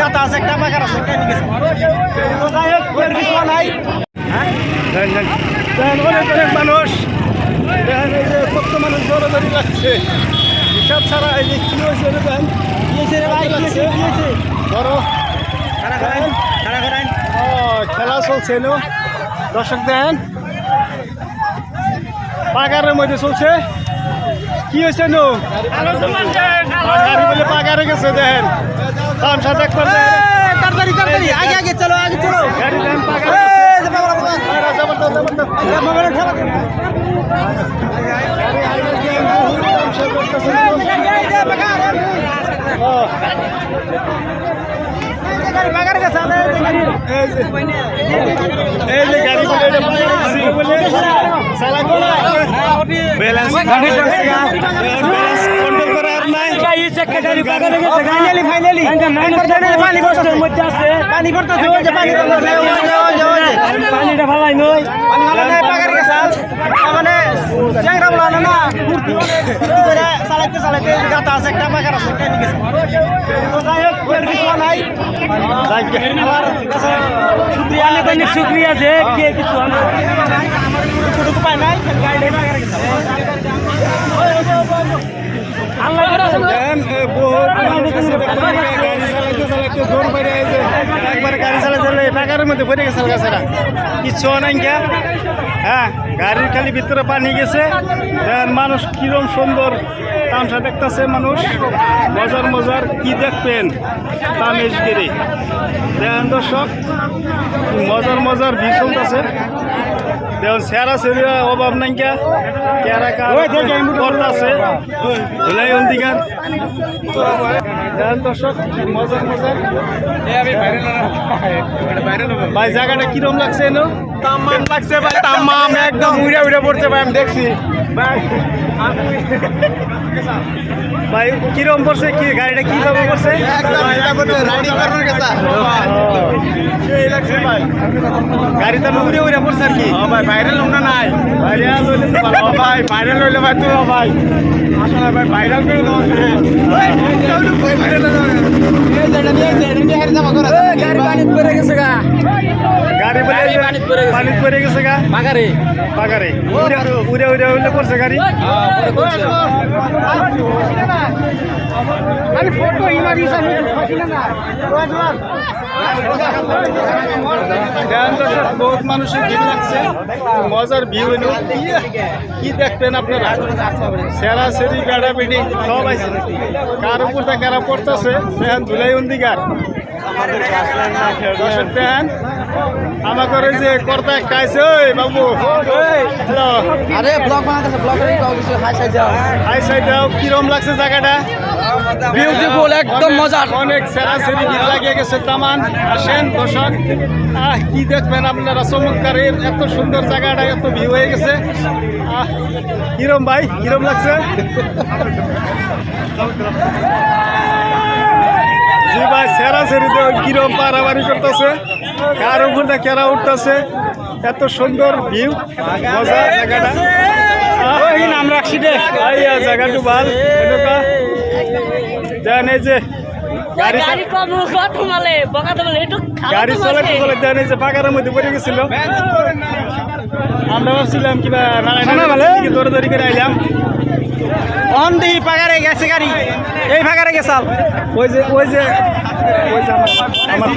গাতা আছে একটা পাকার আছে একটা নিয়ে গেছে। তো যাই হোক কিছু নাই। হ্যাঁ। দেন, অনেক অনেক মানুষ। দেখেন এই যে কত মানুষ দৌড়াদৌড়ি লাগছে হিসাব ছাড়া এই যে কি হয়েছে এটা দেখেন। দিয়েছে রে ভাই দিয়েছে দিয়েছে বড় খাড়া করেন খাড়া করেন ও, খেলা চলছে দর্শক দেন পাগারের মধ্যে চলছে। কি হয়েছে নো? গাড়ি বলে পাগারে গেছে দেখেন। তামসা দেখবার তাড়াতাড়ি তাড়াতাড়ি আগে আগে চলো আগে চলো গাড়ি দেন পাগারে এই যে বাবা, বাবা। জবরদস্ত জবরদস্ত এই মোবাইলে ঠেলা দেন। এই যে পাকার, এই যে গাড়ি পাকার গেছে, আরে এই যে গাড়ি। এই যে গাড়ি বলে এটা পাগারে গেছে বলে সালা কোন ব্যালেন্স ব্যালেন্স কন্ট্রোল করা আর নাই ফাইনালি ফাইনালি ফাইনালি পানি পড়তেছে পানি পানিটা ফালাই নই পানি মানে নাই পাকার গেছে মানে চ্যাংরা বলা না না ফুর্তি ফুর্তি করে চালাইতে চালাইতে গাতা আছে একটা পাকার আছে একটা গেছে? তো যাই হোক কিছু নাই। শুক্রিয়া অনেক অনেক শুক্রিয়া যে কে কিছু আমার টুকু পায় নাই গাড়ি গেছে। আল্লাহ গাড়ি। একবারে চালাই চালাই পাকারের মধ্যে পড়ে গেছে গাছেরা কিচ্ছু নাই হ্যাঁ গাড়ির খালি ভিতরে পানি গেছে। দেন মানুষ কিরম সুন্দর তামসা দেখতেছে মানুষ। মজার মজার কি দেখবেন? তামেশগিরি দেন দর্শক মজার মজার ভিউ চলতেছে। দেখুন সেরা সেরিয়া অভাব নাই কে কেরা করতেছে ধুলাই অন্তিকার দেন দর্শক মজার মজার। ভাই জায়গাটা কিরম লাগছে এনো? তামাম লাগছে ভাই তামাম একদম উড়ে উড়ে পড়ছে ভাই আমি দেখছি। ভাই ভাই কিরম পড়ছে কি গাড়িটা কীভাবে করছে গাড়িটা উড়ে পড়ছে আর কি ভাই ভাইরাল না নাই ভাইরাল হইলে ভাই ভাইরাল হইলে ভাই তো ভাই আসলে ভাই ভাইরাল করে পড়ে গেছে। পানিত পড়ে গেছে গা। বাগারে। উড়ে উড়ে উড়ে পড়ছে গাড়ি। আমি ফটো দর্শক, বহুত মানুষের ভিড় লাগছে। মজার ভিউ এলো। কি দেখবেন আপনারা? সেরা সেরি গাড়া পিটি সব আছে। কার উপর তা কারা পড়তেছে? দেখেন ধুলাই অন্দিকার দর্শক দেখেন আমাকে যে কর্তা খাইছে ওই বাবু। আরে ব্লগ বানাতেছে এর কাউ কিছু হাই সাইড যাও হাই সাইড কিরম লাগছে জায়গাটা? বিউটিফুল একদম মজার। অনেক সেরা সেরি ভিড় লাগিয়ে গেছে তামান। আসেন দর্শক। আহ কি দেখবেন আপনারা চমৎকার এত সুন্দর জায়গাটা এত ভিউ হয়ে গেছে। আহ কিরম ভাই কিরম লাগছে? জি ভাই সেরা সেরিতে কিরম পারাবারি করতেছে? কার উপর না কেরা উঠতেছে? এত সুন্দর ভিউ মজা জায়গাটা। নাম রাখছি রে আইয়া জায়গাটু ভালো। দেন এই যে গাড়ি চলে দেন এই যে মধ্যে পড়ে গেছিল। আমরা ভাবছিলাম কিবা দৌড়ে দৌড়ি করে আইলাম। পাগারে গেছে গাড়ি। এই গেছাল ওই যে ওই যে ওই যে আমার